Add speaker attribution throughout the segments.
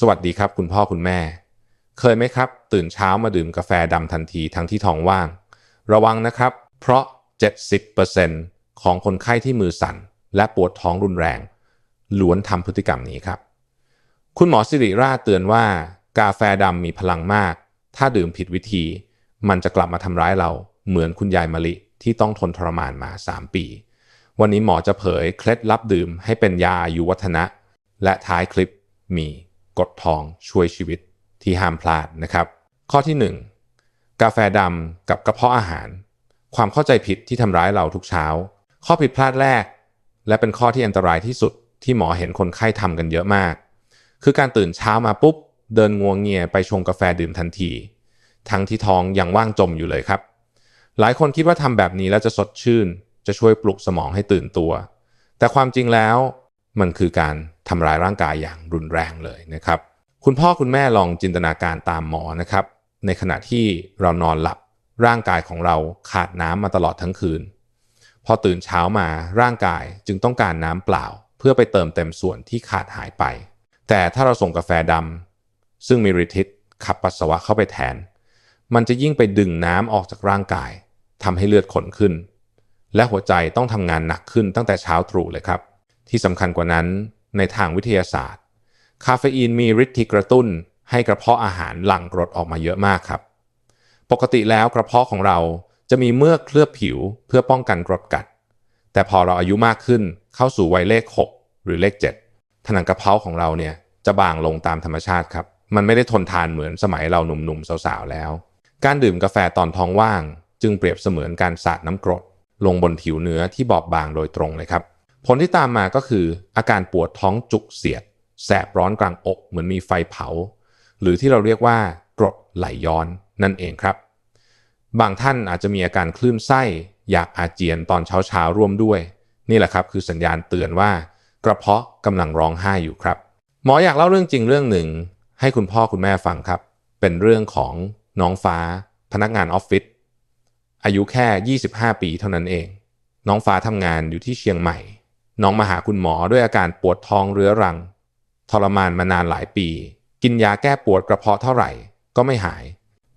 Speaker 1: สวัสดีครับคุณพ่อคุณแม่ เคยไหมครับ ตื่นเช้ามาดื่มกาแฟดำทันทีทั้งที่ท้องว่าง ระวังนะครับ เพราะ 70%ของคนไข้ที่มือสั่น และปวดท้องรุนแรง ล้วนทำพฤติกรรมนี้ครับ คุณหมอสิริราชเตือนว่า กาแฟดำมีพลังมาก ถ้าดื่มผิดวิธี มันจะกลับมาทำร้ายเราเหมือนคุณยายมะลิที่ต้องทนทรมานมา 3 ปี วันนี้หมอจะเผยเคล็ดลับดื่มให้เป็นยาอายุวัฒนะ และท้ายคลิปมี กดทองช่วยชีวิตที่ห้ามพลาดนะครับ ข้อที่ 1 กาแฟดำกับกระเพาะอาหาร ความเข้าใจผิดที่ทำร้ายเราทุกเช้า ข้อผิดพลาดแรก และเป็นข้อที่อันตรายที่สุดที่หมอเห็นคนไข้ทำกันเยอะมาก คือการตื่นเช้ามาปุ๊บ เดินงวงเงียไปชงกาแฟดื่มทันที ทั้งที่ท้องยังว่างจมอยู่เลยครับ หลายคนคิดว่าทำแบบนี้แล้วจะสดชื่น จะช่วยปลุกสมองให้ตื่นตัว แต่ความจริงแล้ว มันคือการทำร้ายร่างกายอย่างรุนแรงเลยนะครับ คุณพ่อคุณแม่ลองจินตนาการตามหมอนะครับ ในขณะที่เรานอนหลับร่างกายของเราขาดน้ำมาตลอดทั้งคืน พอตื่นเช้ามาร่างกายจึงต้องการน้ำเปล่า เพื่อไปเติมเต็มส่วนที่ขาดหายไป แต่ถ้าเราส่งกาแฟดำซึ่งมีฤทธิ์ขับปัสสาวะเข้าไปแทน มันจะยิ่งไปดึงน้ำออกจากร่างกายทำให้เลือดขนขึ้น และหัวใจต้องทำงานหนักขึ้นตั้งแต่เช้าตรู่เลยครับ ที่สำคัญกว่านั้นในทางวิทยาศาสตร์ คาเฟอีนมีฤทธิ์ที่กระตุ้นให้กระเพาะอาหารหลั่งกรดออกมาเยอะมากครับ ปกติแล้วกระเพาะของเราจะมีเมือกเคลือบผิวเพื่อป้องกันกรดกัด แต่พอเราอายุมากขึ้นเข้าสู่วัยเลข 6 หรือเลข 7 ผนังกระเพาะของเราเนี่ยจะบางลงตามธรรมชาติครับ มันไม่ได้ทนทานเหมือนสมัยเราหนุ่มๆสาวๆแล้ว การดื่มกาแฟตอนท้องว่าง จึงเปรียบเสมือนการสาดน้ำกรด ลงบนผิวเนื้อที่บอบบางโดยตรงเลยครับ ผลที่ตามมาก็คืออาการปวดท้องจุกเสียด แสบร้อนกลางอก เหมือนมีไฟเผา หรือที่เราเรียกว่ากรดไหลย้อนนั่นเองครับ บางท่านอาจจะมีอาการคลื่นไส้ อยากอาเจียนตอนเช้าๆร่วมด้วย นี่แหละครับคือสัญญาณเตือนว่ากระเพาะกำลังร้องไห้อยู่ครับ หมออยากเล่าเรื่องจริงเรื่องหนึ่ง ให้คุณพ่อคุณแม่ฟังครับ เป็นเรื่องของน้องฟ้า พนักงานออฟฟิศอายุแค่ 25 ปีเท่านั้นเอง น้องฟ้าทำงานอยู่ที่เชียงใหม่ น้องมาหาคุณหมอด้วยอาการปวดท้องเรื้อรัง ทรมานมานานหลายปี กินยาแก้ปวดกระเพาะเท่าไหร่ ก็ไม่หาย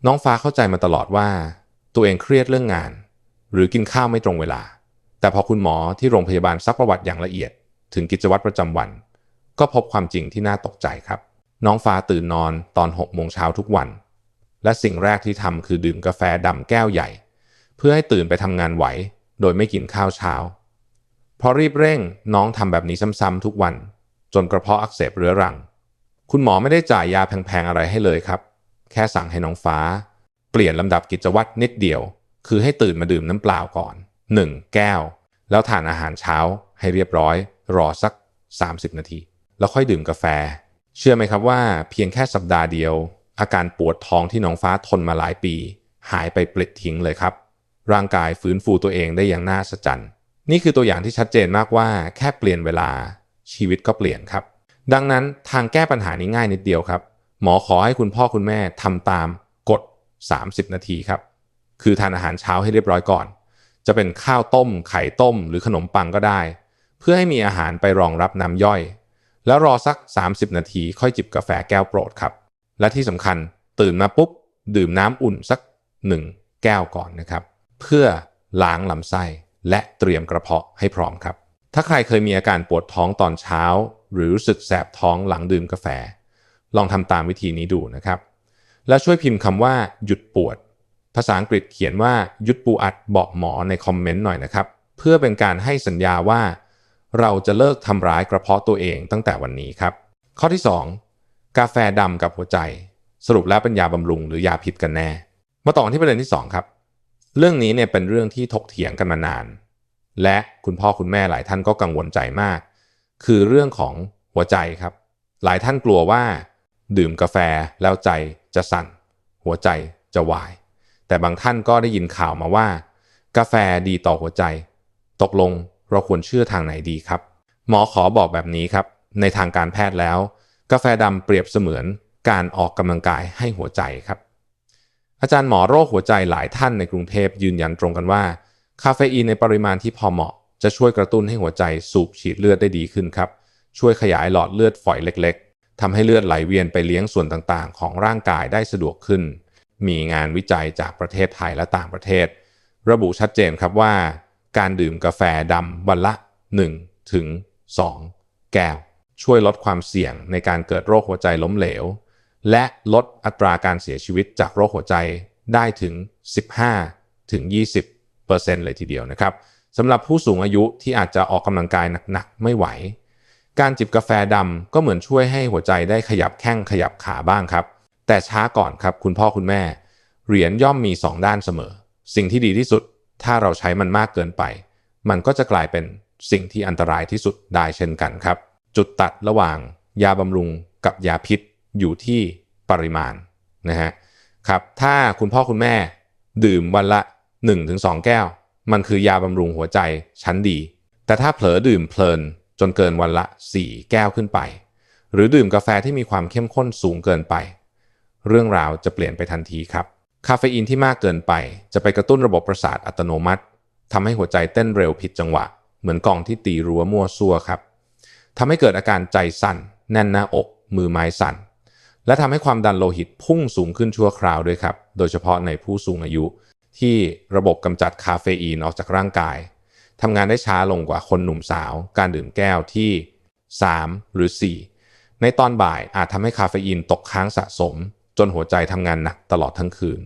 Speaker 1: น้องฟ้าเข้าใจมาตลอดว่า ตัวเองเครียดเรื่องงาน หรือกินข้าวไม่ตรงเวลา แต่พอคุณหมอที่โรงพยาบาลซักประวัติอย่างละเอียด ถึงกิจวัตรประจำวัน ก็พบความจริงที่น่าตกใจครับ น้องฟ้าตื่นนอนตอน6โมงเช้าทุกวัน และสิ่งแรกที่ทำคือดื่มกาแฟดำแก้วใหญ่ เพื่อให้ตื่นไปทำงานไหว โดยไม่กินข้าวเช้า พอรีบเร่งน้องทำแบบนี้ซ้ำๆทุกวัน จนกระเพาะอักเสบเรื้อรัง คุณหมอไม่ได้จ่ายยาแพงๆอะไรให้เลยครับ แค่สั่งให้น้องฟ้า เปลี่ยนลำดับกิจวัตรนิดเดียว คือให้ตื่นมาดื่มน้ำเปล่าก่อน 1 แก้ว แล้วทานอาหารเช้าให้เรียบร้อย รอสัก 30 นาที แล้วค่อยดื่มกาแฟ เชื่อไหมครับว่าเพียงแค่สัปดาห์เดียว อาการปวดท้องที่น้องฟ้าทนมาหลายปี หายไปปลิดทิ้งเลยครับ ร่างกายฟื้นฟูตัวเองได้อย่างน่าสะใจ นี่คือตัวอย่างที่ชัดเจนมากว่าแค่เปลี่ยนเวลาชีวิตก็เปลี่ยนครับ ดังนั้นทางแก้ปัญหานี้ง่ายนิดเดียวครับ หมอขอให้คุณพ่อคุณแม่ทำตามกฎ 30 นาทีครับ คือทานอาหารเช้าให้เรียบร้อยก่อน จะเป็นข้าวต้ม ไข่ต้ม หรือขนมปังก็ได้ เพื่อให้มีอาหารไปรองรับน้ำย่อย แล้วรอสัก 30 นาทีค่อยจิบกาแฟแก้วโปรดครับ และที่สำคัญตื่นมาปุ๊บ ดื่มน้ำอุ่นสัก 1 แก้วก่อนนะครับ เพื่อล้างลำไส้ และเตรียมกระเพาะให้พร้อมครับ ถ้าใครเคยมีอาการปวดท้องตอนเช้า หรือรู้สึกแสบท้องหลังดื่มกาแฟ ลองทำตามวิธีนี้ดูนะครับ แล้วช่วยพิมพ์คำว่า หยุดปวด ภาษาอังกฤษเขียนว่าหยุดปูอัดบอกหมอในคอมเมนต์หน่อยนะครับ เพื่อเป็นการให้สัญญาว่า เราจะเลิกทำร้ายกระเพาะตัวเองตั้งแต่วันนี้ครับ ข้อที่ 2 กาแฟดำกับหัวใจ สรุปแล้วเป็นยาบำรุงหรือยาพิษกันแน่ มาต่อที่ประเด็นที่ 2 ครับ เรื่องนี้เนี่ยเป็นเรื่องที่ถกเถียงกันมานาน และคุณพ่อคุณแม่หลายท่านก็กังวลใจมาก คือเรื่องของหัวใจครับ หลายท่านกลัวว่า ดื่มกาแฟแล้วใจจะสั่น หัวใจจะวาย แต่บางท่านก็ได้ยินข่าวมาว่า กาแฟดีต่อหัวใจ ตกลงเราควรเชื่อทางไหนดีครับ หมอขอบอกแบบนี้ครับ ในทางการแพทย์แล้ว กาแฟดำเปรียบเสมือนการออกกำลังกายให้หัวใจครับ อาจารย์หมอโรคหัวใจหลายท่านในกรุงเทพยืนยันตรงกันว่า คาเฟอีนในปริมาณที่พอเหมาะ จะช่วยกระตุ้นให้หัวใจสูบฉีดเลือดได้ดีขึ้นครับ ช่วยขยายหลอดเลือดฝอยเล็กๆทำให้เลือดไหลเวียนไปเลี้ยงส่วนต่างๆ ของร่างกายได้สะดวกขึ้น มีงานวิจัยจากประเทศไทยและต่างประเทศ ระบุชัดเจนครับว่า การดื่มกาแฟดำวันละ 1 ถึง 2 แก้วช่วยลดความเสี่ยงในการเกิดโรคหัวใจล้มเหลว และลดอัตราการเสียชีวิตจากโรคหัวใจได้ถึง 15 ถึง 20เลยทีเดียวนะครับสำหรับผู้สูงอายุที่อาจจะออกกำลังกายหนักๆ ไม่ไหว การจิบกาแฟดำก็เหมือนช่วยให้หัวใจได้ขยับแข้งขยับขาบ้างครับ แต่ช้าก่อนครับคุณพ่อคุณแม่ เหรียญย่อมมี 2 ด้านเสมอ สิ่งที่ดีที่สุด ถ้าเราใช้มันมากเกินไป มันก็จะกลายเป็นสิ่งที่อันตรายที่สุดได้เช่นกันครับ จุดตัดระหว่าง ยาบำรุงกับยาพิษ อยู่ที่ปริมาณนะฮะครับถ้าคุณพ่อคุณแม่ดื่มวันละ 1-2 แก้ว มันคือยาบำรุงหัวใจชั้นดี แต่ถ้าเผลอดื่มเพลินจนเกินวันละ 4 แก้วขึ้นไป หรือดื่มกาแฟที่มีความเข้มข้นสูงเกินไป เรื่องราวจะเปลี่ยนไปทันทีครับ คาเฟอีนที่มากเกินไป จะไปกระตุ้นระบบประสาทอัตโนมัติทำให้หัวใจเต้นเร็วผิดจังหวะ เหมือนกองที่ตีรั้วมั่วซั่วครับทำให้เกิดอาการใจสั่น แน่นหน้าอก มือไม้สั่น และทำให้ความดันโลหิตพุ่งสูงขึ้นชั่วคราวด้วยครับ โดยเฉพาะในผู้สูงอายุ ที่ระบบกำจัดคาเฟอีนออกจากร่างกายทำงานได้ช้าลงกว่าคนหนุ่มสาว การดื่มแก้วที่ 3 หรือ 4 ในตอนบ่ายอาจทำให้คาเฟอีนตกค้างสะสม จนหัวใจทำงานหนักตลอดทั้งคืน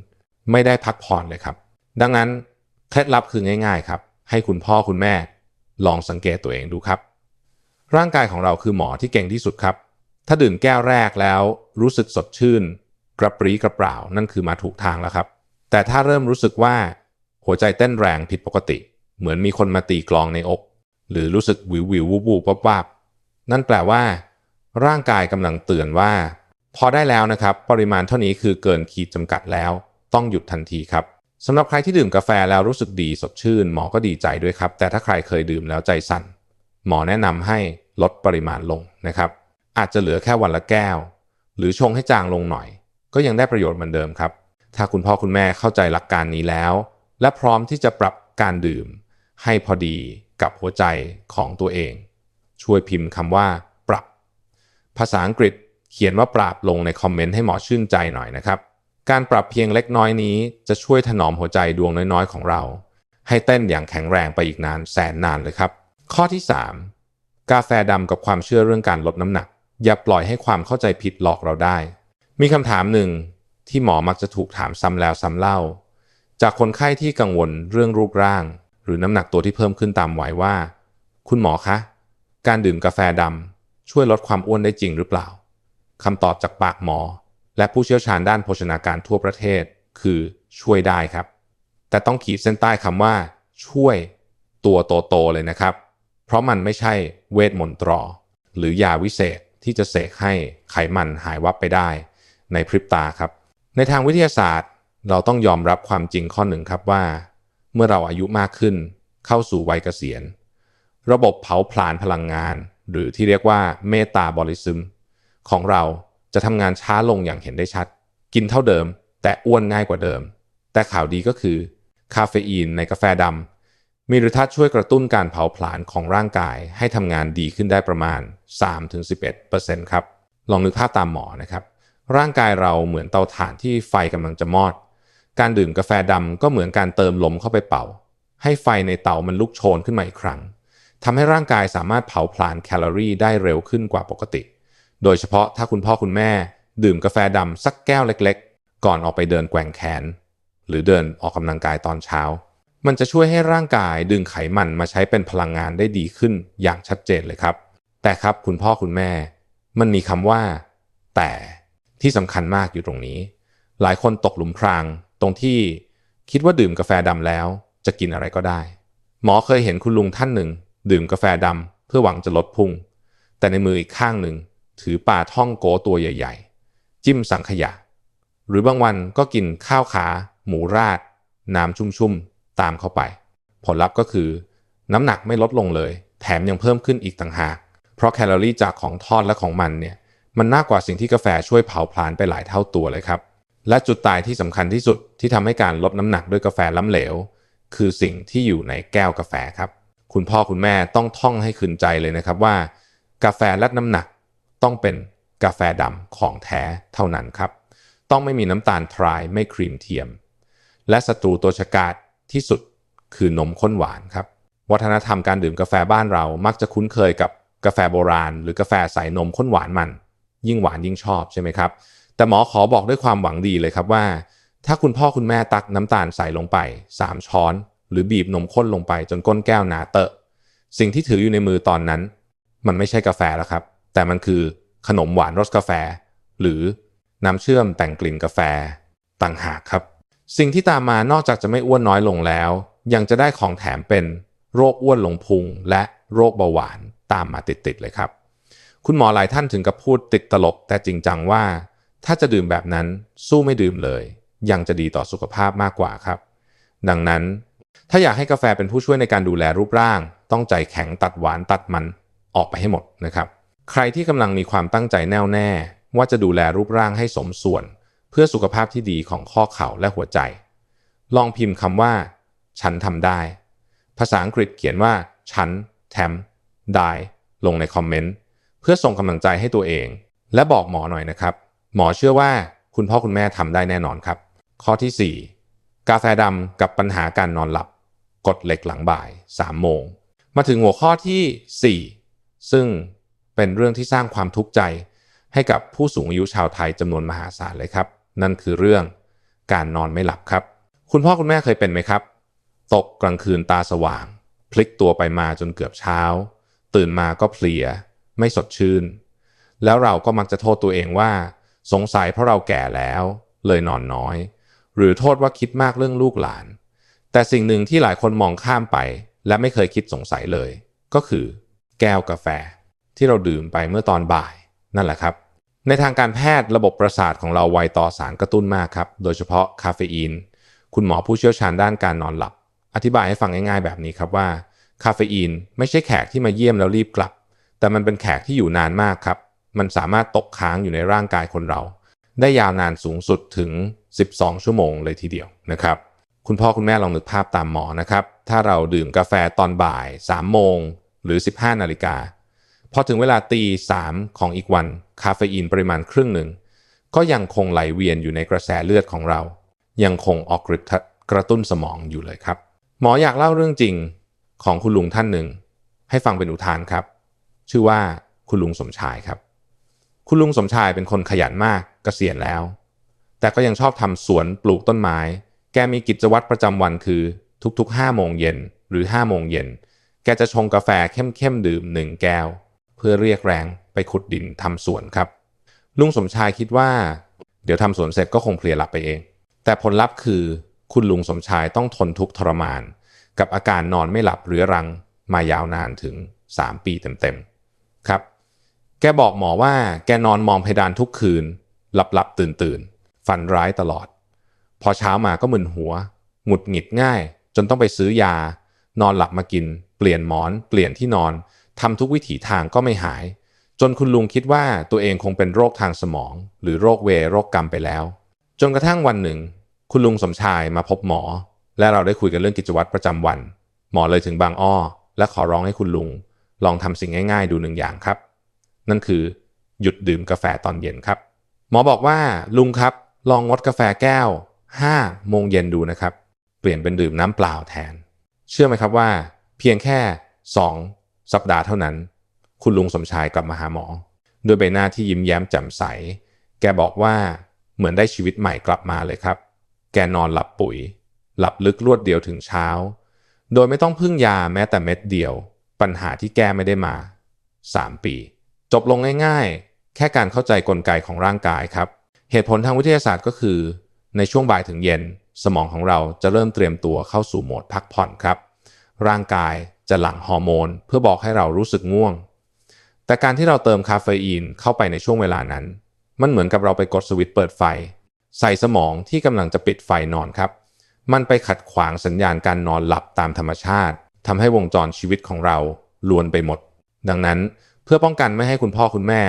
Speaker 1: ไม่ได้พักผ่อนเลยครับ ดังนั้นเคล็ดลับคือง่าย ๆครับ ให้คุณพ่อคุณแม่ ลองสังเกตตัวเองดูครับ ร่างกายของเราคือหมอที่เก่งที่สุดครับ ถ้าดื่มแก้วแรกแล้วรู้สึกสดชื่น กระปรี้กระเปร่านั่นคือมาถูกทางแล้วครับ แต่ถ้าเริ่มรู้สึกว่า หัวใจเต้นแรงผิดปกติ เหมือนมีคนมาตีกลองในอก หรือรู้สึกวิววิววูบวูบวับวับนั่นแปลว่า ร่างกายกำลังเตือนว่า พอได้แล้วนะครับ ปริมาณเท่านี้คือเกินขีดจำกัดแล้ว ต้องหยุดทันทีครับสำหรับใครที่ดื่มกาแฟแล้วรู้สึกดีสดชื่น หมอก็ดีใจด้วยครับ แต่ถ้าใครเคยดื่มแล้วใจสั่น หมอแนะนำให้ลดปริมาณลงนะครับ อาจจะเหลือแค่วันละแก้ว หรือชงให้จางลงหน่อย ก็ยังได้ประโยชน์เหมือนเดิมครับ ถ้าคุณพ่อคุณแม่เข้าใจหลักการนี้แล้ว และพร้อมที่จะปรับการดื่ม ให้พอดีกับหัวใจของตัวเอง ช่วยพิมพ์คำว่า ปรับ ภาษาอังกฤษเขียนว่าปราบลงในคอมเมนต์ให้หมอชื่นใจหน่อยนะครับ การปรับเพียงเล็กน้อยนี้ จะช่วยถนอมหัวใจดวงน้อยๆ ของเรา ให้เต้นอย่างแข็งแรงไปอีกนานแสนนานเลยครับ ข้อที่ 3 กาแฟดำกับความเชื่อเรื่องการลดน้ำหนัก อย่าปล่อยให้ความเข้าใจผิดหลอกเราได้ มีคำถามหนึ่งที่หมอมักจะถูกถามซ้ำแล้วซ้ำเล่า จากคนไข้ที่กังวลเรื่องรูปร่าง หรือน้ำหนักตัวที่เพิ่มขึ้นตามวัยว่า คุณหมอคะ การดื่มกาแฟดำช่วยลดความอ้วนได้จริงหรือเปล่าคำตอบจากปากหมอ และผู้เชี่ยวชาญด้านโภชนาการทั่วประเทศ คือช่วยได้ครับ แต่ต้องขีดเส้นใต้คำว่า ช่วยตัวโตๆเลยนะครับ เพราะมันไม่ใช่เวทมนตร หรือยาวิเศษ ที่จะเสกให้ไขมันหายวับไปได้ ในพริบตาครับ ในทางวิทยาศาสตร์ เราต้องยอมรับความจริงข้อหนึ่งครับว่า เมื่อเราอายุมากขึ้น เข้าสู่วัยเกษียณ ระบบเผาผลาญพลังงาน หรือที่เรียกว่าเมตาบอลิซึมของเราจะทำงานช้าลงอย่างเห็นได้ชัด กินเท่าเดิม แต่อ้วนง่ายกว่าเดิม แต่ข่าวดีก็คือ คาเฟอีนในกาแฟดำ มีฤทธิ์ช่วยกระตุ้นการเผาผลาญของร่างกายให้ทำงานดีขึ้นได้ประมาณ 3-11%ครับ ลองนึกภาพตามหมอนะครับ ร่างกายเราเหมือนเตาถ่านที่ไฟกำลังจะมอด การดื่มกาแฟดำก็เหมือนการเติมลมเข้าไปเป่า ให้ไฟในเตามันลุกโชนขึ้นมาอีกครั้งทำให้ร่างกายสามารถเผาผลาญแคลอรี่ได้เร็วขึ้นกว่าปกติ โดยเฉพาะถ้าคุณพ่อคุณแม่ ดื่มกาแฟดำสักแก้วเล็ก ๆ ก่อนออกไปเดินแกว่งแขน หรือเดินออกกำลังกายตอนเช้า มันจะช่วยให้ร่างกายดึงไขมันมาใช้เป็นพลังงานได้ดีขึ้นอย่างชัดเจนเลยครับ แต่ครับคุณพ่อคุณแม่ มันมีคำว่า แต่ที่สำคัญมากอยู่ตรงนี้ หลายคนตกหลุมพราง ตรงที่คิดว่าดื่มกาแฟดำแล้ว จะกินอะไรก็ได้ หมอเคยเห็นคุณลุงท่านหนึ่ง ดื่มกาแฟดำเพื่อหวังจะลดพุง แต่ในมืออีกข้างหนึ่ง ถือปลาท่องโกตัวใหญ่ ๆ จิ้มสังขยาหรือบางวันก็กินข้าวขา หมูราด น้ำชุ่มๆ ตามเข้าไป ผลลัพธ์ก็คือ น้ำหนักไม่ลดลงเลย แถมยังเพิ่มขึ้นอีกต่างหาก เพราะแคลอรี่จากของทอดและของมันเนี่ยมันมากว่าสิ่งที่กาแฟช่วยเผาผลาญไปหลายเท่าตัวเลยครับ และจุดตายที่สำคัญที่สุดที่ทำให้การลดน้ำหนักด้วยกาแฟล้ำเหลว คือสิ่งที่อยู่ในแก้วกาแฟครับ คุณพ่อคุณแม่ต้องท่องให้ขึ้นใจเลยนะครับว่า กาแฟลดน้ำหนักต้องเป็นกาแฟดำของแท้เท่านั้นครับ ต้องไม่มีน้ำตาลทรายไม่ครีมเทียม และศัตรูตัวฉกาจ ที่สุดคือนมข้นหวานครับ วัฒนธรรมการดื่มกาแฟบ้านเรามักจะคุ้นเคยกับกาแฟโบราณ หรือกาแฟใส่นมข้นหวานมัน ยิ่งหวานยิ่งชอบใช่ไหมครับ แต่หมอขอบอกด้วยความหวังดีเลยครับว่า ถ้าคุณพ่อคุณแม่ตักน้ำตาลใส่ลงไป 3 ช้อน หรือบีบนมข้นลงไปจนก้นแก้วหนาเตอะ สิ่งที่ถืออยู่ในมือตอนนั้น มันไม่ใช่กาแฟแล้วครับ แต่มันคือขนมหวานรสกาแฟ หรือน้ำเชื่อมแต่งกลิ่นกาแฟต่างหากครับ สิ่งที่ตามมานอกจากจะไม่อ้วนน้อยลงแล้ว ยังจะได้ของแถมเป็นโรคอ้วนลงพุง และโรคเบาหวานตามมาติดๆเลยครับ คุณหมอหลายท่านถึงกับพูดติดตลกแต่จริงจังว่า ถ้าจะดื่มแบบนั้นสู้ไม่ดื่มเลย ยังจะดีต่อสุขภาพมากกว่าครับ ดังนั้นถ้าอยากให้กาแฟเป็นผู้ช่วยในการดูแลรูปร่าง ต้องใจแข็งตัดหวานตัดมันออกไปให้หมดนะครับ ใครที่กำลังมีความตั้งใจแน่วแน่ว่าจะดูแลรูปร่างให้สมส่วน พื่อสุขภาพที่ดีของข้อเข่าและหัวใจ ลองพิมพ์คำว่า ฉันทำได้ ภาษาอังกฤษเขียนว่า ฉันแทมได้ลงในคอมเมนต์ เพื่อส่งกำลังใจให้ตัวเอง และบอกหมอหน่อยนะครับ หมอเชื่อว่าคุณพ่อคุณแม่ทำได้แน่นอนครับ ข้อที่ 4 กาแฟดำกับปัญหาการนอนหลับ กดเหล็กหลังบ่าย 3 โมง มาถึงหัวข้อที่ 4 ซึ่งเป็นเรื่องที่สร้างความทุกข์ใจให้กับผู้สูงอายุชาวไทยจำนวนมหาศาลเลยครับ นั่นคือเรื่องการนอนไม่หลับครับ คุณพ่อคุณแม่เคยเป็นไหมครับ ตกกลางคืนตาสว่าง พลิกตัวไปมาจนเกือบเช้า ตื่นมาก็เพลีย ไม่สดชื่น แล้วเราก็มักจะโทษตัวเองว่า สงสัยเพราะเราแก่แล้ว เลยนอนน้อย หรือโทษว่าคิดมากเรื่องลูกหลาน แต่สิ่งหนึ่งที่หลายคนมองข้ามไป และไม่เคยคิดสงสัยเลย ก็คือ แก้วกาแฟ ที่เราดื่มไปเมื่อตอนบ่าย นั่นแหละครับ ในทางการแพทย์ระบบประสาทของเราไวต่อสารกระตุ้นมากครับ โดยเฉพาะคาเฟอีน คุณหมอผู้เชี่ยวชาญด้านการนอนหลับ อธิบายให้ฟังง่ายๆแบบนี้ครับว่าคาเฟอีนไม่ใช่แขกที่มาเยี่ยมแล้วรีบกลับ แต่มันเป็นแขกที่อยู่นานมากครับ มันสามารถตกค้างอยู่ในร่างกายคนเรา ได้ยาวนานสูงสุดถึง 12 ชั่วโมงเลยทีเดียวนะครับ คุณพ่อคุณแม่ลองนึกภาพตามหมอนะครับ ถ้าเราดื่มกาแฟตอนบ่าย 3 โมง หรือ 15 นาฬิกา พอถึงเวลาตี3ของอีกวัน คาเฟอีนปริมาณครึ่งหนึ่ง ก็ยังคงไหลเวียนอยู่ในกระแสเลือดของเรา ยังคงออกฤทธิ์กระตุ้นสมองอยู่เลยครับ หมออยากเล่าเรื่องจริงของคุณลุงท่านหนึ่ง ให้ฟังเป็นอุทานครับ ชื่อว่าคุณลุงสมชายครับ คุณลุงสมชายเป็นคนขยันมากกเกษียณแล้ว แต่ก็ยังชอบทำสวนปลูกต้นไม้ แกมีกิจวัตรประจำวันคือทุกๆ5โมงเย็นหรือ5โมงเย็น แกจะชงกาแฟเข้มๆดื่มหนึ่งแก้ว พื่อเรียกแรงไปขุดดินทำสวนครับ ลุงสมชายคิดว่า เดี๋ยวทำสวนเสร็จก็คงเพลียหลับไปเอง แต่ผลลัพธ์คือคุณลุงสมชายต้องทนทุกข์ทรมาน กับอาการนอนไม่หลับเรื้อรังมายาวนานถึง 3 ปีเต็มๆครับ แกบอกหมอว่าแกนอนมองเพดานทุกคืน หลับหลับตื่นตื่นฝันร้ายตลอด พอเช้ามาก็มึนหัว หงุดหงิดง่าย จนต้องไปซื้อยา นอนหลับมากิน เปลี่ยนหมอน เปลี่ยนที่นอน ทำทุกวิถีทางก็ไม่หาย จนคุณลุงคิดว่าตัวเองคงเป็นโรคทางสมอง หรือโรคเวรโรคกรรมไปแล้ว จนกระทั่งวันหนึ่ง คุณลุงสมชายมาพบหมอ และเราได้คุยกันเรื่องกิจวัตรประจำวัน หมอเลยถึงบางอ้อ และขอร้องให้คุณลุง ลองทำสิ่งง่าย ๆ ดูหนึ่งอย่างครับ นั่นคือ หยุดดื่มกาแฟตอนเย็นครับ หมอบอกว่าลุงครับ ลองงดกาแฟแก้ว5โมงเย็นดูนะครับ เปลี่ยนเป็นดื่มน้ำเปล่าแทน เชื่อไหมครับว่า เพียงแค่ 2 สัปดาห์เท่านั้น คุณลุงสมชายกลับมาหาหมอ ด้วยใบหน้าที่ยิ้มแย้มแจ่มใส แกบอกว่าเหมือนได้ชีวิตใหม่กลับมาเลยครับ แกนอนหลับปุ๋ย หลับลึกรวดเดียวถึงเช้า โดยไม่ต้องพึ่งยาแม้แต่เม็ดเดียว ปัญหาที่แก้ไม่ได้มา 3 ปี จบลงง่ายๆ แค่การเข้าใจกลไกของร่างกายครับ เหตุผลทางวิทยาศาสตร์ก็คือ ในช่วงบ่ายถึงเย็น สมองของเราจะเริ่มเตรียมตัวเข้าสู่โหมดพักผ่อนครับ ร่างกาย จะหลั่งฮอร์โมนเพื่อบอกให้เรารู้สึกง่วง แต่การที่เราเติมคาเฟอีนเข้าไปในช่วงเวลานั้น มันเหมือนกับเราไปกดสวิตช์เปิดไฟ ใส่สมองที่กำลังจะปิดไฟนอนครับ มันไปขัดขวางสัญญาณการนอนหลับตามธรรมชาติทำให้วงจรชีวิตของเราลวนไปหมด ดังนั้นเพื่อป้องกันไม่ให้คุณพ่อคุณแม่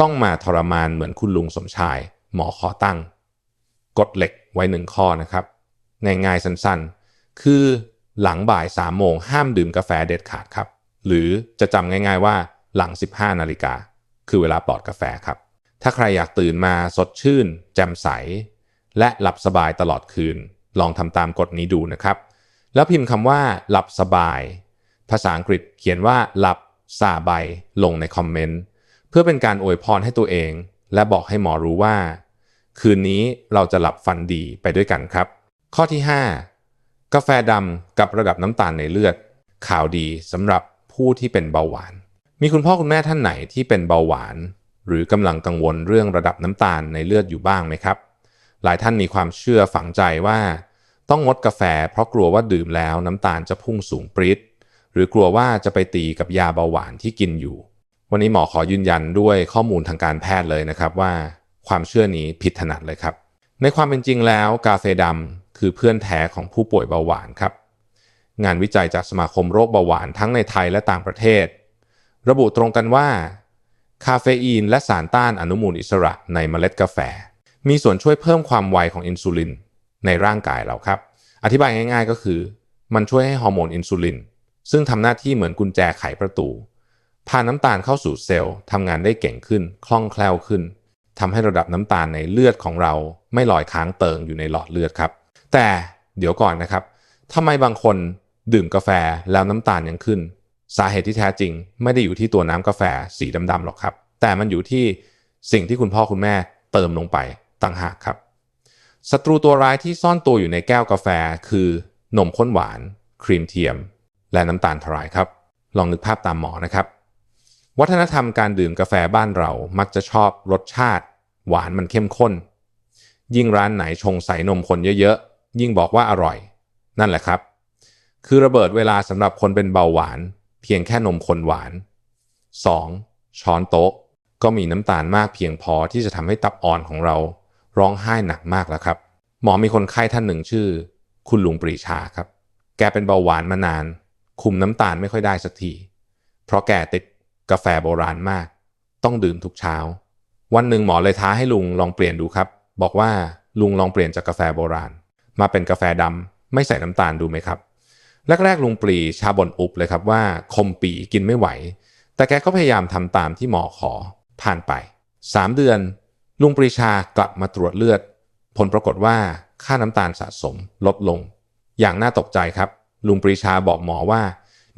Speaker 1: ต้องมาทรมานเหมือนคุณลุงสมชาย หมอขอตั้งกฎเหล็กไว้หนึ่งข้อนะครับ ง่ายๆสั้นๆ คือ หลังบ่ายสามโมงห้ามดื่มกาแฟเด็ดขาดครับ หรือจะจำง่ายๆว่าหลัง 15 นาฬิกา คือเวลาปลอดกาแฟครับ ถ้าใครอยากตื่นมาสดชื่น แจ่มใส และหลับสบายตลอดคืน ลองทำตามกฎนี้ดูนะครับ แล้วพิมพ์คำว่า หลับสบาย ภาษาอังกฤษเขียนว่าหลับซาใบลงในคอมเมนต์เพื่อเป็นการอวยพรให้ตัวเอง และบอกให้หมอรู้ว่า คืนนี้เราจะหลับฝันดีไปด้วยกันครับ ข้อที่ 5 กาแฟดำกับระดับน้ำตาลในเลือด ข่าวดีสำหรับผู้ที่เป็นเบาหวาน มีคุณพ่อคุณแม่ท่านไหนที่เป็นเบาหวาน หรือกำลังกังวลเรื่องระดับน้ำตาลในเลือดอยู่บ้างไหมครับ หลายท่านมีความเชื่อฝังใจว่า ต้องงดกาแฟเพราะกลัวว่าดื่มแล้วน้ำตาลจะพุ่งสูงปรี๊ดหรือกลัวว่าจะไปตีกับยาเบาหวานที่กินอยู่ วันนี้หมอขอยืนยันด้วยข้อมูลทางการแพทย์เลยนะครับว่า ความเชื่อนี้ผิดถนัดเลยครับ ในความเป็นจริงแล้วกาแฟดำ คือเพื่อนแท้ของผู้ป่วยเบาหวานครับ งานวิจัยจากสมาคมโรคเบาหวานทั้งในไทยและต่างประเทศ ระบุตรงกันว่า คาเฟอีนและสารต้านอนุมูลอิสระในเมล็ดกาแฟ มีส่วนช่วยเพิ่มความไวของอินซูลินในร่างกายเราครับ อธิบายง่ายๆก็คือ มันช่วยให้ฮอร์โมนอินซูลินซึ่งทำหน้าที่เหมือนกุญแจไขประตู พาน้ำตาลเข้าสู่เซลล์ทำงานได้เก่งขึ้น คล่องแคล่วขึ้นทำให้ระดับน้ำตาลในเลือดของเราไม่ลอยค้างเติงอยู่ในหลอดเลือดครับ แต่เดี๋ยวก่อนนะครับทำไมบางคนดื่มกาแฟแล้วน้ำตาลยังขึ้น สาเหตุที่แท้จริง ไม่ได้อยู่ที่ตัวน้ำกาแฟสีดำๆหรอกครับ แต่มันอยู่ที่สิ่งที่คุณพ่อคุณแม่เติมลงไปต่างหากครับศัตรูตัวร้ายที่ซ่อนตัวอยู่ในแก้วกาแฟคือนมข้นหวาน ครีมเทียม และน้ำตาลทรายครับ ลองนึกภาพตามหมอนะครับ วัฒนธรรมการดื่มกาแฟบ้านเรามักจะชอบรสชาติ หวานมันเข้มข้น ยิ่งร้านไหนชงใส่นมคนเยอะๆ ยิ่งบอกว่าอร่อย นั่นแหละครับ คือระเบิดเวลาสำหรับคนเป็นเบาหวาน เพียงแค่นมคนหวาน 2. ช้อนโต๊ะ ก็มีน้ำตาลมากเพียงพอที่จะทำให้ตับอ่อนของเรา ร้องไห้หนักมากแล้วครับ หมอมีคนไข้ท่านหนึ่งชื่อ คุณลุงปรีชาครับ แกเป็นเบาหวานมานาน คุมน้ำตาลไม่ค่อยได้สักทีเพราะแกติดกาแฟโบราณมาก ต้องดื่มทุกเช้า วันหนึ่งหมอเลยท้าให้ลุงลองเปลี่ยนดูครับ บอกว่าลุงลองเปลี่ยนจากกาแฟโบราณ มาเป็นกาแฟดำไม่ใส่น้ำตาลดูไหมครับ แรกๆลุงปรีชาบนอุบเลยครับว่าคมปีกินไม่ไหว แต่แกก็พยายามทำตามที่หมอขอผ่านไป 3 เดือน ลุงปรีชากลับมาตรวจเลือด ผลปรากฏว่าค่าน้ำตาลสะสมลดลง อย่างน่าตกใจครับ ลุงปรีชาบอกหมอว่า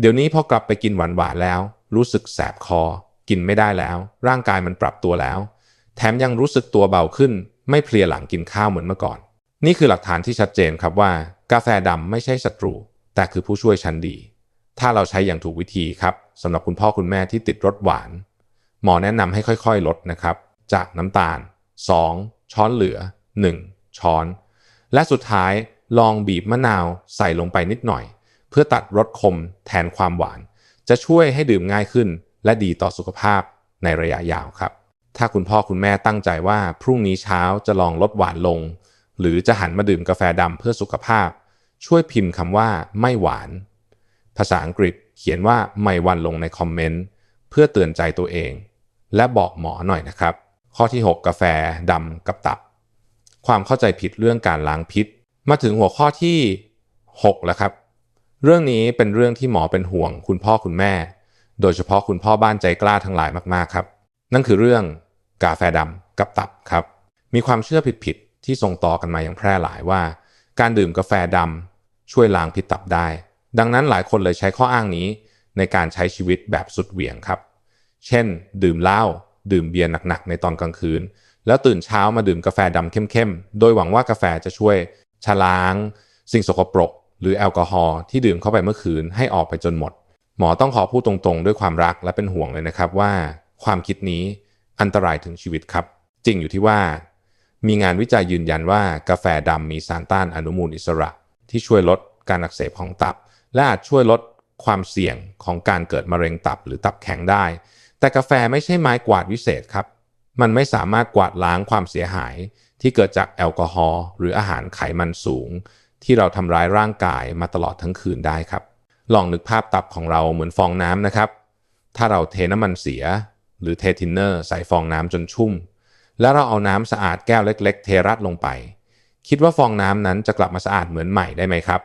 Speaker 1: เดี๋ยวนี้พอกลับไปกินหวานๆแล้ว รู้สึกแสบคอ กินไม่ได้แล้ว ร่างกายมันปรับตัวแล้ว แถมยังรู้สึกตัวเบาขึ้น ไม่เพลียหลังกินข้าวเหมือนเมื่อก่อน นี่คือหลักฐานที่ชัดเจนครับว่า กาแฟดำไม่ใช่ศัตรู แต่คือผู้ช่วยชั้นดี ถ้าเราใช้อย่างถูกวิธีครับสำหรับคุณพ่อคุณแม่ที่ติดรสหวาน หมอแนะนำให้ค่อยๆ ลดนะครับ จากน้ำตาล 2 ช้อนเหลือ 1 ช้อน และสุดท้ายลองบีบมะนาวใส่ลงไปนิดหน่อย เพื่อตัดรสคมแทนความหวาน จะช่วยให้ดื่มง่ายขึ้น และดีต่อสุขภาพในระยะยาวครับ ถ้าคุณพ่อคุณแม่ตั้งใจว่าพรุ่งนี้เช้าจะลองลดหวานลง หรือจะหันมาดื่มกาแฟดำเพื่อสุขภาพ ช่วยพิมพ์คำว่าไม่หวาน ภาษาอังกฤษเขียนว่าไม่วันลงในคอมเมนต์เพื่อเตือนใจตัวเอง และบอกหมอหน่อยนะครับ ข้อที่ 6 กาแฟดำกับตับ ความเข้าใจผิดเรื่องการล้างพิษ มาถึงหัวข้อที่ 6 แล้วครับ เรื่องนี้เป็นเรื่องที่หมอเป็นห่วง คุณพ่อคุณแม่ โดยเฉพาะคุณพ่อบ้านใจกล้าทั้งหลายมากๆครับ นั่นคือเรื่องกาแฟดำกับตับครับ มีความเชื่อผิดๆ ที่ส่งต่อกันมาอย่างแพร่หลายว่า การดื่มกาแฟดำช่วยล้างพิษตับได้ ดังนั้นหลายคนเลยใช้ข้ออ้างนี้ในการใช้ชีวิตแบบสุดเหวี่ยงครับ เช่น ดื่มเหล้าดื่มเบียร์หนักๆ ในตอนกลางคืน แล้วตื่นเช้ามาดื่มกาแฟดำเข้มๆ โดยหวังว่ากาแฟจะช่วยชะล้าง สิ่งสกปรก หรือแอลกอฮอล์ที่ดื่มเข้าไปเมื่อคืนให้ออกไปจนหมด หมอต้องขอพูดตรงๆ ด้วยความรักและเป็นห่วงเลยนะครับว่า ความคิดนี้อันตรายถึงชีวิตครับ จริงอยู่ที่ว่า มีงานวิจัยยืนยันว่ากาแฟดำมีสารต้านอนุมูลอิสระ ที่ช่วยลดการอักเสบของตับ และอาจช่วยลดความเสี่ยงของการเกิดมะเร็งตับหรือตับแข็งได้ แต่กาแฟไม่ใช่ไม้กวาดวิเศษครับ มันไม่สามารถกวาดล้างความเสียหาย ที่เกิดจากแอลกอฮอล์หรืออาหารไขมันสูง ที่เราทำร้ายร่างกายมาตลอดทั้งคืนได้ครับ ลองนึกภาพตับของเราเหมือนฟองน้ำนะครับ ถ้าเราเทน้ำมันเสีย หรือเททินเนอร์ใส่ฟองน้ำจนชุ่ม แล้วเราเอาน้ำสะอาดแก้วเล็ก ๆ เทรัดลงไป คิดว่าฟองน้ำนั้นจะกลับมาสะอาดเหมือนใหม่ได้ไหมครับ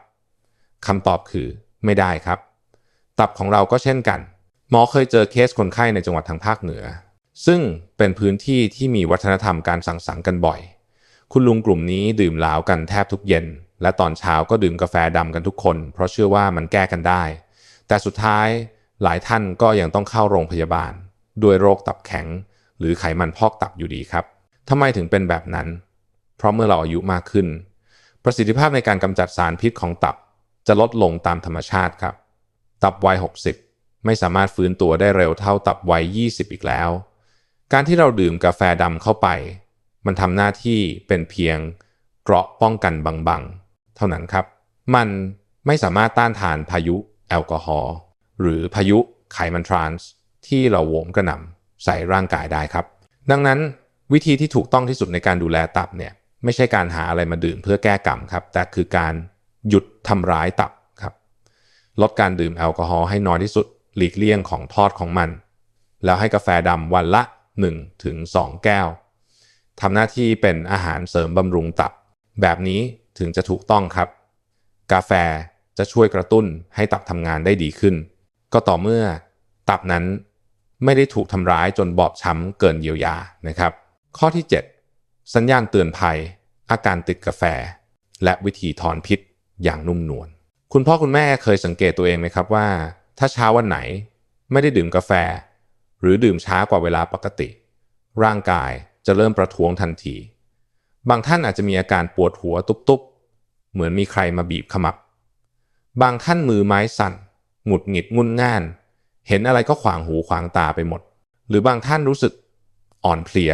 Speaker 1: คำตอบคือไม่ได้ครับ ตับของเราก็เช่นกัน หมอเคยเจอเคสคนไข้ในจังหวัดทางภาคเหนือ ซึ่งเป็นพื้นที่ที่มีวัฒนธรรมการสังสรรค์กันบ่อย คุณลุงกลุ่มนี้ดื่มเหล้ากันแทบทุกเย็น และตอนเช้าก็ดื่มกาแฟดำกันทุกคน เพราะเชื่อว่ามันแก้กันได้ แต่สุดท้ายหลายท่านก็ยังต้องเข้าโรงพยาบาล ด้วยโรคตับแข็ง หรือไขมันพอกตับอยู่ดีครับทำไมถึงเป็นแบบนั้น เพราะเมื่อเราอายุมากขึ้น ประสิทธิภาพในการกำจัดสารพิษของตับจะลดลงตามธรรมชาติครับ ตับวัย 60 ไม่สามารถฟื้นตัวได้เร็วเท่าตับวัย 20 อีกแล้ว การที่เราดื่มกาแฟดำเข้าไป มันทำหน้าที่เป็นเพียงเกราะป้องกันบางๆ เท่านั้นครับ มันไม่สามารถต้านทานพายุแอลกอฮอล์หรือพายุไขมันทรานส์ที่เราโหมกระหน่ำ ใส่ร่างกายได้ครับ ดังนั้นวิธีที่ถูกต้องที่สุดในการดูแลตับเนี่ยไม่ใช่การหาอะไรมาดื่มเพื่อแก้กรรมครับ แต่คือการหยุดทำร้ายตับครับ ลดการดื่มแอลกอฮอล์ให้น้อยที่สุด หลีกเลี่ยงของทอดของมัน แล้วให้กาแฟดำวันละ 1-2ถึงแก้วทำหน้าที่เป็นอาหารเสริมบำรุงตับ แบบนี้ถึงจะถูกต้องครับ กาแฟจะช่วยกระตุ้นให้ตับทำงานได้ดีขึ้น ก็ต่อเมื่อตับนั้น ไม่ได้ถูกทำร้ายจนบอบช้ำเกินเยียวยานะครับ ข้อที่ 7 สัญญาณเตือนภัย อาการติดกาแฟ และวิธีถอนพิษอย่างนุ่มนวลคุณพ่อคุณแม่เคยสังเกตตัวเองไหมครับว่า ถ้าเช้าวันไหนไม่ได้ดื่มกาแฟ หรือดื่มช้ากว่าเวลาปกติ ร่างกายจะเริ่มประท้วงทันที บางท่านอาจจะมีอาการปวดหัวตุบๆ เหมือนมีใครมาบีบขมับ บางท่านมือไม้สั่นหงุดหงิดงุนง่าน เห็นอะไรก็ขวางหูขวางตาไปหมด หรือบางท่านรู้สึกอ่อนเพลีย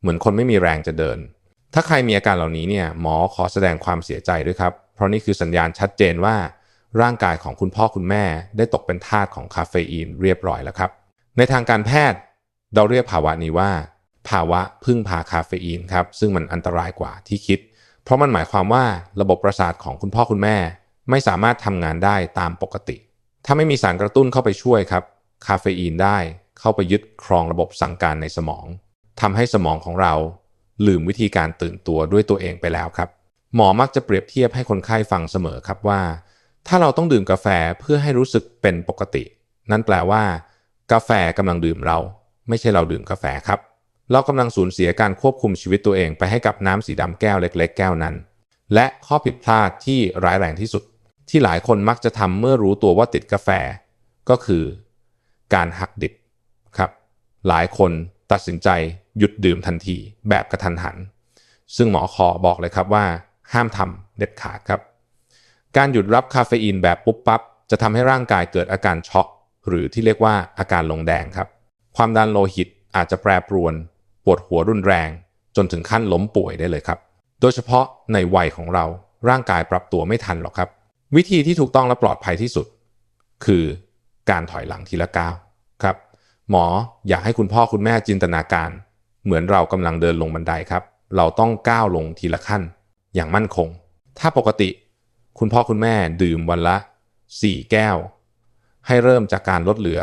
Speaker 1: เหมือนคนไม่มีแรงจะเดิน ถ้าใครมีอาการเหล่านี้เนี่ยหมอขอแสดงความเสียใจด้วยครับ เพราะนี่คือสัญญาณชัดเจนว่า ร่างกายของคุณพ่อคุณแม่ ได้ตกเป็นทาสของคาเฟอีนเรียบร้อยแล้วครับ ในทางการแพทย์ เราเรียกภาวะนี้ว่า ภาวะพึ่งพาคาเฟอีนครับซึ่งมันอันตรายกว่าที่คิด เพราะมันหมายความว่าระบบประสาทของคุณพ่อคุณแม่ ไม่สามารถทำงานได้ตามปกติ ถ้าไม่มีสารกระตุ้นเข้าไปช่วยครับ คาเฟอีนได้เข้าไปยึดครองระบบสั่งการในสมองทำให้สมองของเราลืมวิธีการตื่นตัวด้วยตัวเองไปแล้วครับ หมอมักจะเปรียบเทียบให้คนไข้ฟังเสมอครับว่า ถ้าเราต้องดื่มกาแฟเพื่อให้รู้สึกเป็นปกติ นั่นแปลว่า กาแฟกำลังดื่มเรา ไม่ใช่เราดื่มกาแฟครับ เรากำลังสูญเสียการควบคุมชีวิตตัวเองไปให้กับน้ำสีดำแก้วเล็ก ๆ แก้วนั้น และข้อผิดพลาดที่ร้ายแรงที่สุด ที่หลายคนมักจะทำเมื่อรู้ตัวว่าติดกาแฟ ก็คือการหักดิบครับหลายคนตัดสินใจหยุดดื่มทันทีแบบกระทันหัน ซึ่งหมอคอบอกเลยครับว่า ห้ามทำเด็ดขาดครับ การหยุดรับคาเฟอีนแบบปุ๊บปั๊บจะทำให้ร่างกายเกิดอาการช็อกหรือที่เรียกว่าอาการลงแดงครับ ความดันโลหิตอาจจะแปรปรวน ปวดหัวรุนแรง จนถึงขั้นล้มป่วยได้เลยครับ โดยเฉพาะในวัยของเราร่างกายปรับตัวไม่ทันหรอกครับ วิธีที่ถูกต้องและปลอดภัยที่สุด คือการถอยหลังทีละก้าวครับ หมออยากให้คุณพ่อคุณแม่จินตนาการ เหมือนเรากำลังเดินลงบันไดครับ เราต้องก้าวลงทีละขั้น อย่างมั่นคง ถ้าปกติ คุณพ่อคุณแม่ดื่มวันละ 4 แก้ว ให้เริ่มจากการลดเหลือ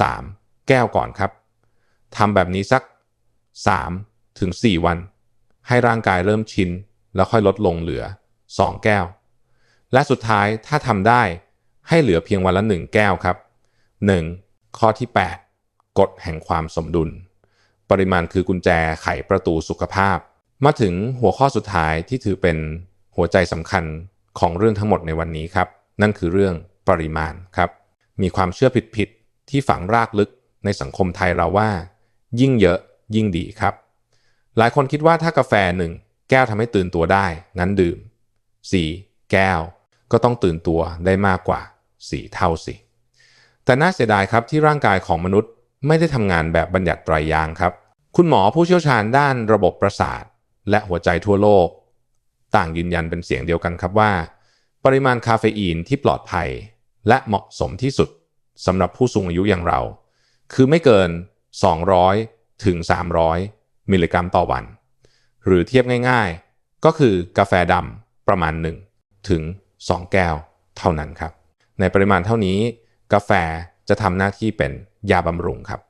Speaker 1: 3 แก้วก่อนครับทำแบบนี้สัก 3 ถึง 4 วัน ให้ร่างกายเริ่มชิน แล้วค่อยลดลงเหลือ 2 แก้ว และสุดท้ายถ้าทำได้ให้เหลือเพียงวันละ 1 แก้วครับ 1. ข้อที่ 8 กฎแห่งความสมดุล ปริมาณคือกุญแจไขประตูสุขภาพ มาถึงหัวข้อสุดท้ายที่ถือเป็นหัวใจสำคัญของเรื่องทั้งหมดในวันนี้ครับ นั่นคือเรื่องปริมาณครับ มีความเชื่อผิดๆที่ฝังรากลึกในสังคมไทยเราว่า ยิ่งเยอะยิ่งดีครับ หลายคนคิดว่าถ้ากาแฟหนึ่งแก้วทำให้ตื่นตัวได้ งั้นดื่ม 4 แก้ว ก็ต้องตื่นตัวได้มากกว่า 4 เท่าสิ แต่น่าเสียดายครับที่ร่างกายของมนุษย์ไม่ได้ทำงานแบบบัญญัติไตรยางครับ คุณหมอผู้เชี่ยวชาญด้านระบบประสาท และหัวใจทั่วโลก ต่างยืนยันเป็นเสียงเดียวกันครับว่า ปริมาณคาเฟอีนที่ปลอดภัย และเหมาะสมที่สุดสำหรับผู้สูงอายุอย่างเรา คือไม่เกิน 200 ถึง 300 มิลลิกรัมต่อวัน หรือเทียบง่ายๆ ก็คือกาแฟดำประมาณ 1 ถึง 2 แก้วเท่านั้นครับ ในปริมาณเท่านี้ กาแฟจะทำหน้าที่เป็นยาบำรุงครับ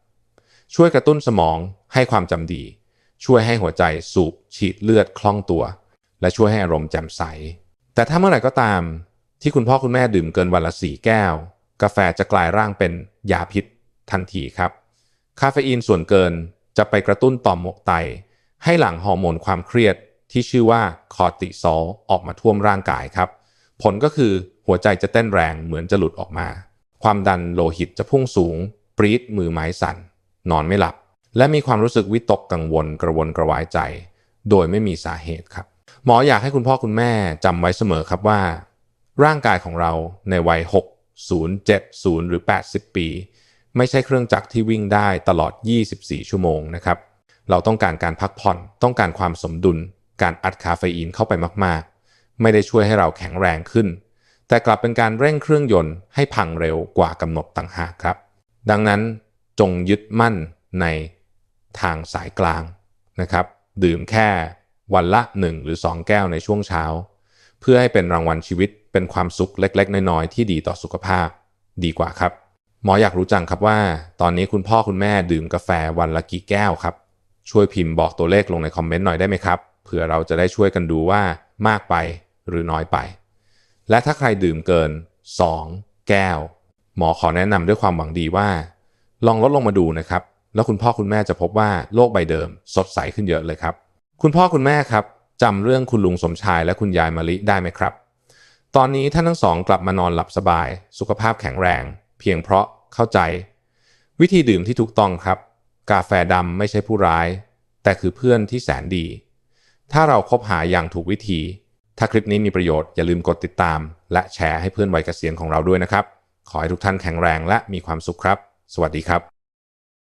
Speaker 1: ช่วยกระตุ้นสมองให้ความจำดี ช่วยให้หัวใจสูบฉีดเลือดคล่องตัว และช่วยให้อารมณ์แจ่มใส แต่ถ้าเมื่อไหร่ก็ตาม ที่คุณพ่อคุณแม่ดื่มเกินวันละสี่แก้ว กาแฟจะกลายร่างเป็นยาพิษทันทีครับ คาเฟอีนส่วนเกินจะไปกระตุ้นต่อมหมวกไต ให้หลั่งฮอร์โมนความเครียดที่ชื่อว่าคอร์ติซอลออกมาท่วมร่างกายครับ ผลก็คือหัวใจจะเต้นแรงเหมือนจะหลุดออกมา ความดันโลหิตจะพุ่งสูง ปรีดมือไม้สั่น นอนไม่หลับ และมีความรู้สึกวิตกกังวลกระวนกระวายใจ โดยไม่มีสาเหตุครับ หมออยากให้คุณพ่อคุณแม่จำไว้เสมอครับว่า ร่างกายของเราในวัย 6 0 7 0 หรือ 80 ปี ไม่ใช่เครื่องจักรที่วิ่งได้ตลอด 24 ชั่วโมงนะครับเราต้องการการพักผ่อน ต้องการความสมดุล การอัดคาเฟอีนเข้าไปมากๆ ไม่ได้ช่วยให้เราแข็งแรงขึ้น แต่กลับเป็นการเร่งเครื่องยนต์ให้พังเร็วกว่ากำหนดต่างหากครับ ดังนั้นจงยึดมั่นในทางสายกลางนะครับ ดื่มแค่วันละ 1 หรือ 2 แก้วในช่วงเช้า เพื่อให้เป็นรางวัลชีวิตเป็นความสุขเล็ก ๆ น้อย ๆ ที่ดีต่อสุขภาพ ดีกว่าครับ หมออยากรู้จังครับว่า ตอนนี้คุณพ่อคุณแม่ดื่มกาแฟวันละกี่แก้วครับ ช่วยพิมพ์บอกตัวเลขลงในคอมเมนต์หน่อยได้ไหมครับเผื่อเราจะได้ช่วยกันดูว่ามากไป หรือน้อยไป และถ้าใครดื่มเกิน 2 แก้ว หมอขอแนะนำด้วยความหวังดีว่า ลองลดลงมาดูนะครับ แล้วคุณพ่อคุณแม่จะพบว่าโลกใบเดิม สดใสขึ้นเยอะเลยครับ คุณพ่อคุณแม่ครับจำเรื่องคุณลุงสมชายและคุณยายมะลิได้ไหมครับ ตอนนี้ท่านทั้งสองกลับมานอนหลับสบาย สุขภาพแข็งแรง เพียงเพราะเข้าใจ วิธีดื่มที่ถูกต้องครับ กาแฟดำไม่ใช่ผู้ร้าย แต่คือเพื่อนที่แสนดี ถ้าเราคบหาอย่างถูกวิธี ถ้าคลิปนี้มีประโยชน์อย่าลืมกดติดตาม และแชร์ให้เพื่อนวัยเกษียณของเราด้วยนะครับ ขอให้ทุกท่านแข็งแรงและมีความสุขครับ สวัสดีครับ